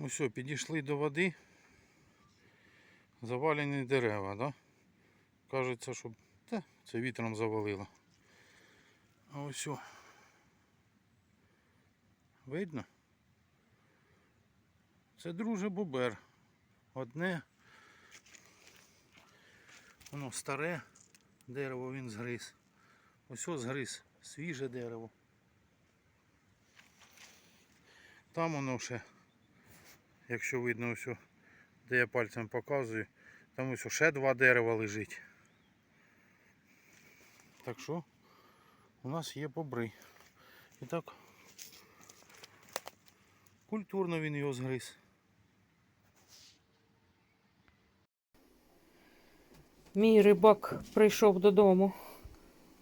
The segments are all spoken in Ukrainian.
Ну все, підійшли до води. Завалені дерева, да? Кажеться, що та, це вітром завалило. А ось. Видно? Це друже бобер. Одне. Воно старе дерево він згриз. Ось ось згриз. Свіже дерево. Там воно ще, якщо видно, ось, де я пальцем показую, там ось ще два дерева лежить. Так що у нас є бобри. І так культурно він його згриз. Мій рибак прийшов додому.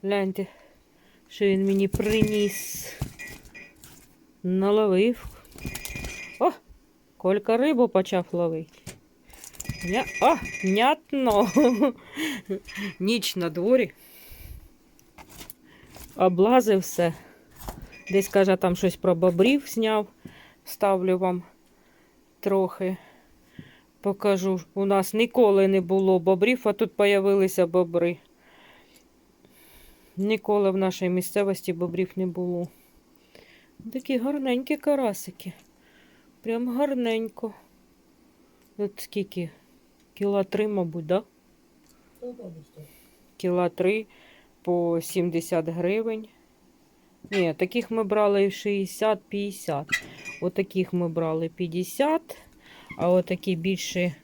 Гляньте, що він мені приніс. Наловив. Колька рибу почав ловити. Ня... О, нятно. Ніч на дворі. Облазив все. Десь, каже, там щось про бобрів зняв. Ставлю вам трохи. Покажу. У нас ніколи не було бобрів, а тут появилися бобри. Ніколи в нашій місцевості бобрів не було. Такі гарненькі карасики. Прям гарненько. От скільки? Кіла три, мабуть, да? Кіла три по 70 гривень. Ні, таких ми брали 60-50. Отаких ми брали 50. А отакі більше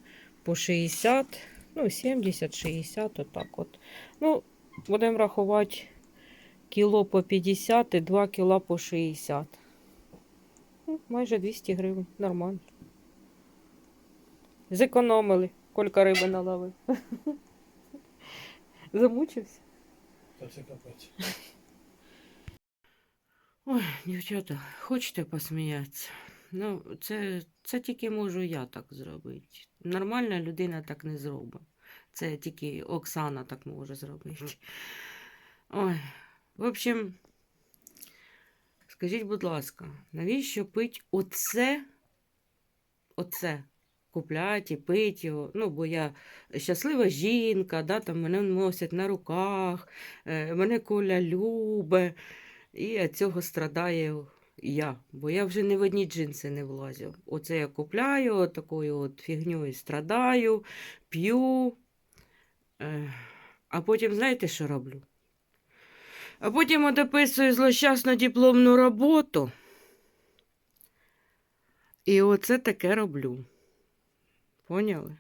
по 60, ну, 70-60, отак от. Ну, будемо рахувати кіло по 50 і 2 кіла по 60. Ну, майже 200 гривень. Нормально. Зекономили. Колька риби наловив. Замучився. Та це капець. Ой, дівчата, хочете посміятися? Ну, це, це тільки можу я так зробити. Нормальна людина так не зробить. Це тільки Оксана так може зробити. Ой, в общем, скажіть, будь ласка, навіщо пить оце? Оце? Куплять і пить його. Ну, бо я щаслива жінка, да, там мене носять на руках, е, мене Коля любе. І від цього страдаю я, бо я вже ні в одні джинси не влазю. Оце я купляю, такою от фігньою страдаю, п'ю. Е, А потім знаєте, що роблю? А потім от дописую злощасну дипломну роботу. І оце таке роблю. Поняли?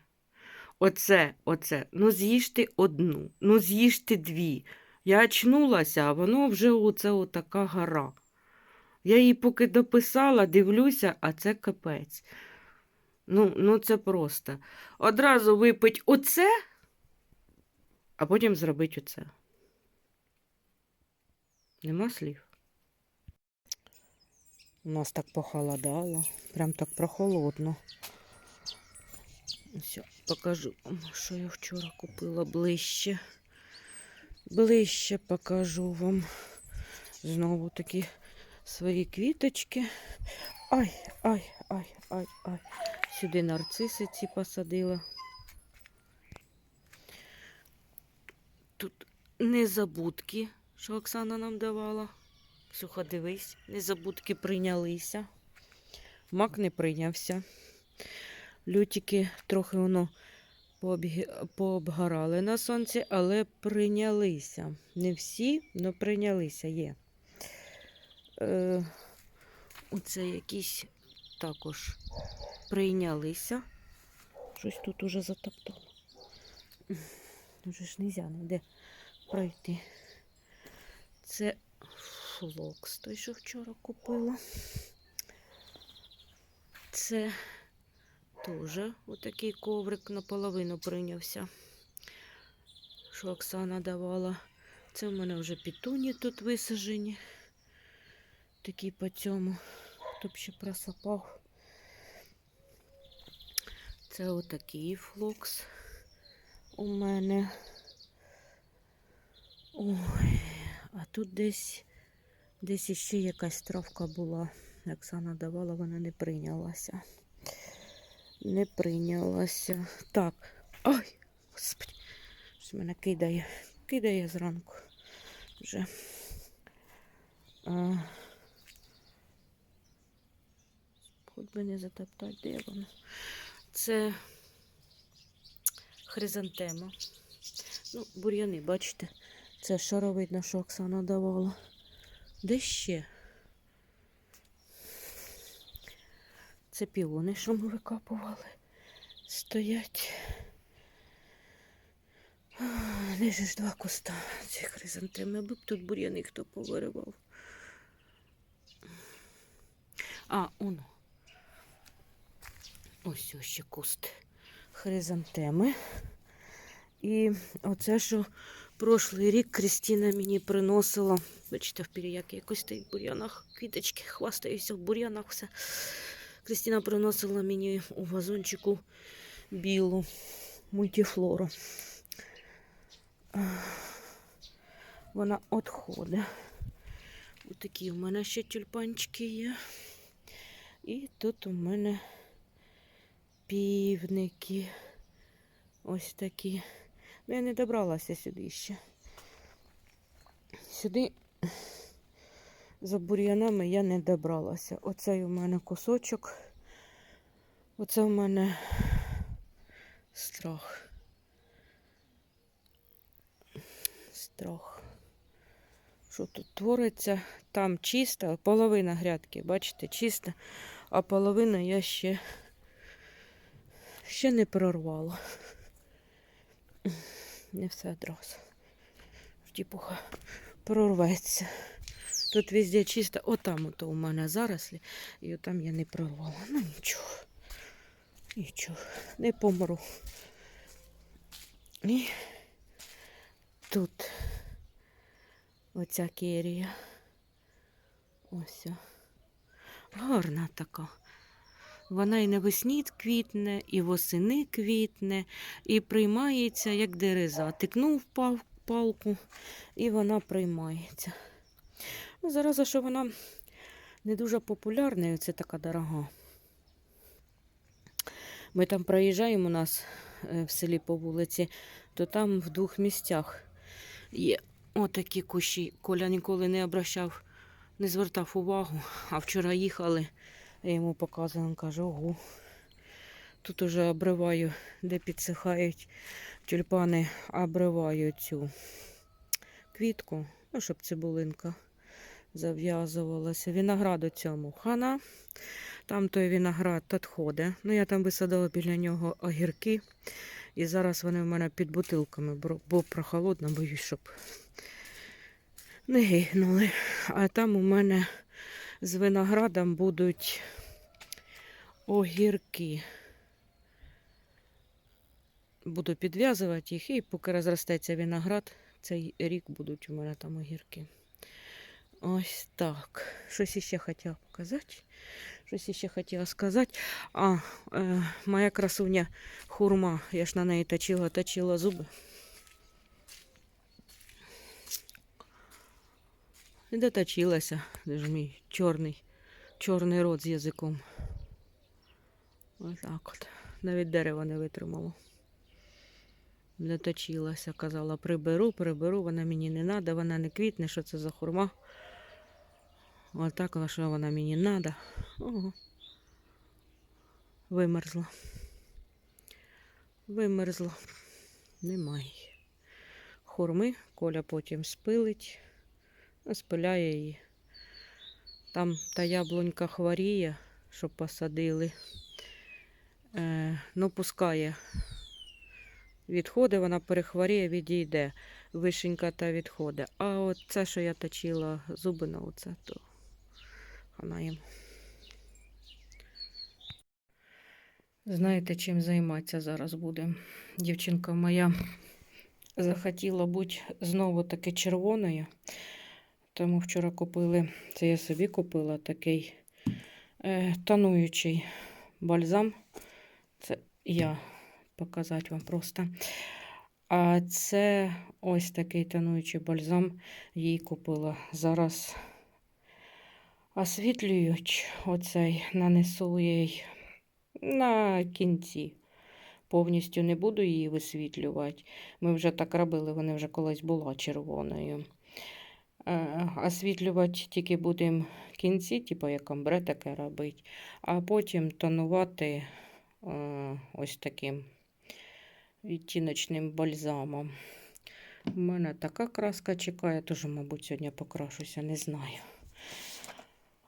Оце, оце. Ну, з'їжте одну, ну з'їжте дві. Я очнулася, а воно вже оце отака гора. Я її поки дописала, дивлюся, а це капець. Ну, ну це просто. Одразу випить оце, а потім зробить оце. Нема слів. У нас так похолодало, прям так прохолодно. Ось, покажу вам, що я вчора купила ближче. Ближче покажу вам. Знову такі свої квіточки. Ай, ай, ай, ай, ай. Сюди нарциси ці посадила. Тут незабудки, що Оксана нам давала. Сухо дивись, незабудки прийнялися. Мак не прийнявся. Лютики трохи воно пообгорали на сонці, але прийнялися. Не всі, але прийнялися є. Е, оце якісь також прийнялися. Щось тут уже затоптало. Вже ж нельзя ніде пройти. Це флокс, той, що вчора купила. Це Теж отакий коврик наполовину прийнявся, що Оксана давала. Це в мене вже пітуні тут висаджені. Такі по цьому, хто б ще просапав. Це отакий флокс у мене. Ой, а тут десь, десь іще якась травка була. Оксана давала, вона не прийнялася. Не прийнялася. Так. Ой, господи. Що мене кидає. Кидає зранку. Вже. А... Хоч би не затоптати, де воно. Це хризантема. Ну, бур'яни, бачите, це шаровидно, що Оксана давала. Де ще? Це піони, що ми викапували. Стоять. А, ж два куста цих хризантеми, аби б тут бур'яни хто повиривав. А, оно. Ось ось ще куст хризантеми. І оце, що прошлий рік Крістіна мені приносила. Бачите, впірі, як якось стоїть в бур'янах, квіточки, хвастаюся в бур'янах все. Крістіна приносила мені у вазончику білу мультифлору. Вона відходить. Ось такі у мене ще тюльпанчики є. І тут у мене півники. Ось такі. Ну, я не добралася сюди ще. Сюди за бур'янами я не добралася. Оцей у мене кусочок. Оце у мене страх. Страх. Що тут твориться? Там чисто, половина грядки, бачите, чиста, а половина я ще, ще не прорвала. Не все одразу. Тіпуха прорветься. Тут везде чисто. Отам ото у мене зарослі. І отам я не прорвала. Ну нічого. Нічого. Не помру. І тут оця керія. Ось. Гарна така. Вона і навесні квітне, і восени квітне, і приймається як дереза. Тикнув палку, і вона приймається. Ну, зараз, що вона не дуже популярна, і це така дорога. Ми там проїжджаємо у нас е, в селі по вулиці, то там в двох місцях є отакі кущі. Коля ніколи не обращав, не звертав увагу, а вчора їхали. Я йому показую, він каже, ого. Тут уже обриваю, де підсихають тюльпани, обриваю цю квітку, ну, щоб цибулинка зав'язувалася. Виноград у цьому хана. Там той виноград відходить. Ну, я там висадила біля нього огірки. І зараз вони в мене під бутилками, бо прохолодно, боюсь, щоб не гигнули. А там у мене з виноградом будуть огірки. Буду підв'язувати їх, і поки розростеться виноград, цей рік будуть у мене там огірки. Ось так. Щось іще хотіла показати. Щось іще хотіла сказати. А, е, моя красуня хурма. Я ж на неї точила, точила зуби. І доточилася. Де ж мій чорний, чорний рот з язиком. Ось так от. Навіть дерево не витримало. Доточилася, казала, приберу, приберу, вона мені не треба, вона не квітне, що це за хурма. Отак що вона мені треба. Вимерзла. Вимерзла. Немає. Хурми, Коля потім спилить, спиляє її. Там та яблунька хворіє, щоб посадили. Е, ну, пускає. Відходи, вона перехворіє, відійде. Вишенька та відходить. А от це, що я точила зуби на оце, то вона їм. Знаєте, чим займатися зараз буде? Дівчинка моя захотіла бути знову таки червоною. Тому вчора купили, це я собі купила такий е, тонуючий бальзам. Це я показати вам просто. А це ось такий тонуючий бальзам їй купила. Зараз освітлюють оцей, нанесу їй на кінці. Повністю не буду її висвітлювати. Ми вже так робили, вона вже колись була червоною. Е, Освітлювати тільки будемо в кінці, типу як амбре таке робить, а потім тонувати е, ось таким відтіночним бальзамом. У мене така краска чекає, теж, мабуть, сьогодні покрашуся, не знаю.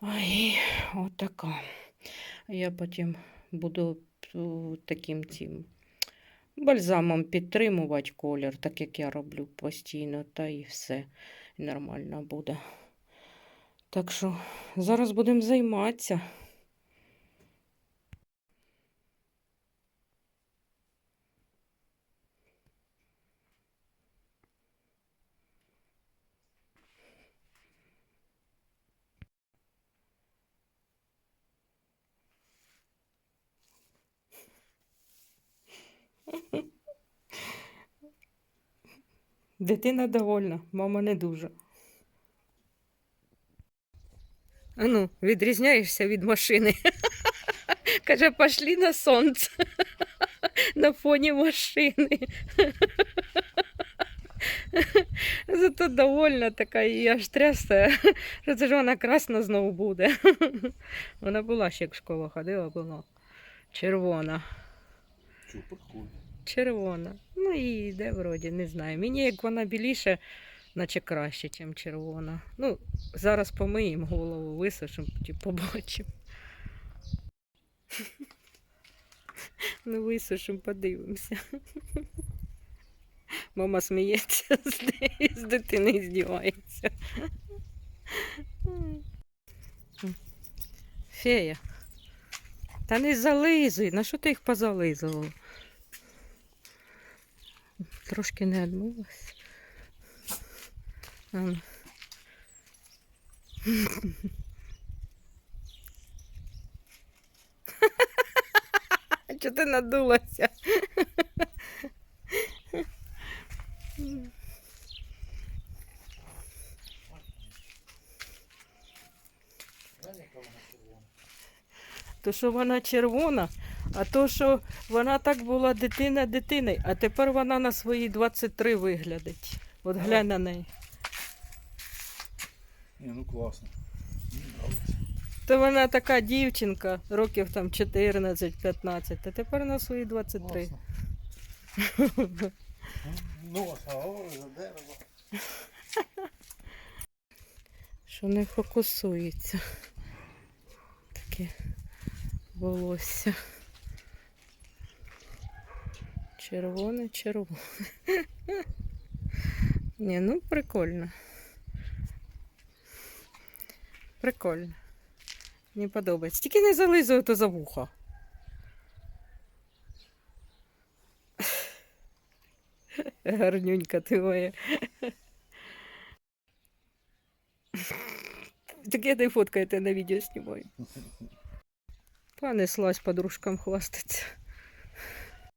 Ой, отака. Я потім буду таким цим бальзамом підтримувати колір, так як я роблю постійно, та і все нормально буде. Так що зараз будемо займатися. Дитина довольна, мама не дуже. Ану, відрізняєшся від машини. Каже, пошли на сонце. На фоні машини. Зато довольна така і аж трясе, що це ж вона красна знову буде. Вона була ще як в школу ходила, була червона. Чу, прикольно. Червона. Ну і йде вроді, не знаю. Мені як вона біліше, наче краще, ніж червона. Ну, зараз помиємо голову, висушимо, потім побачимо. Ну, висушимо, подивимося. Мама сміється з з дитини здівається. Фея. Та не зализуй, на що ти їх позализував? Трошки не одмилась. Ану. Чого ти надулася? То, що вона червона, а то, що вона так була дитина дитиною, а тепер вона на свої 23 виглядить. От глянь на неї. Ні, ну класно. То вона така дівчинка, років там 14-15, а тепер на свої 23. Класно. Носа, ой, за дерево. Що не фокусується. Таке волосся. Червоне, червоне. Ні, ну прикольно. Прикольно. Мені подобається. Тільки не зализуй то за вуха. Гарнюнька ти моя. Так я не фоткаю, я на відео знімаю. Понеслась подружкам хвастаться.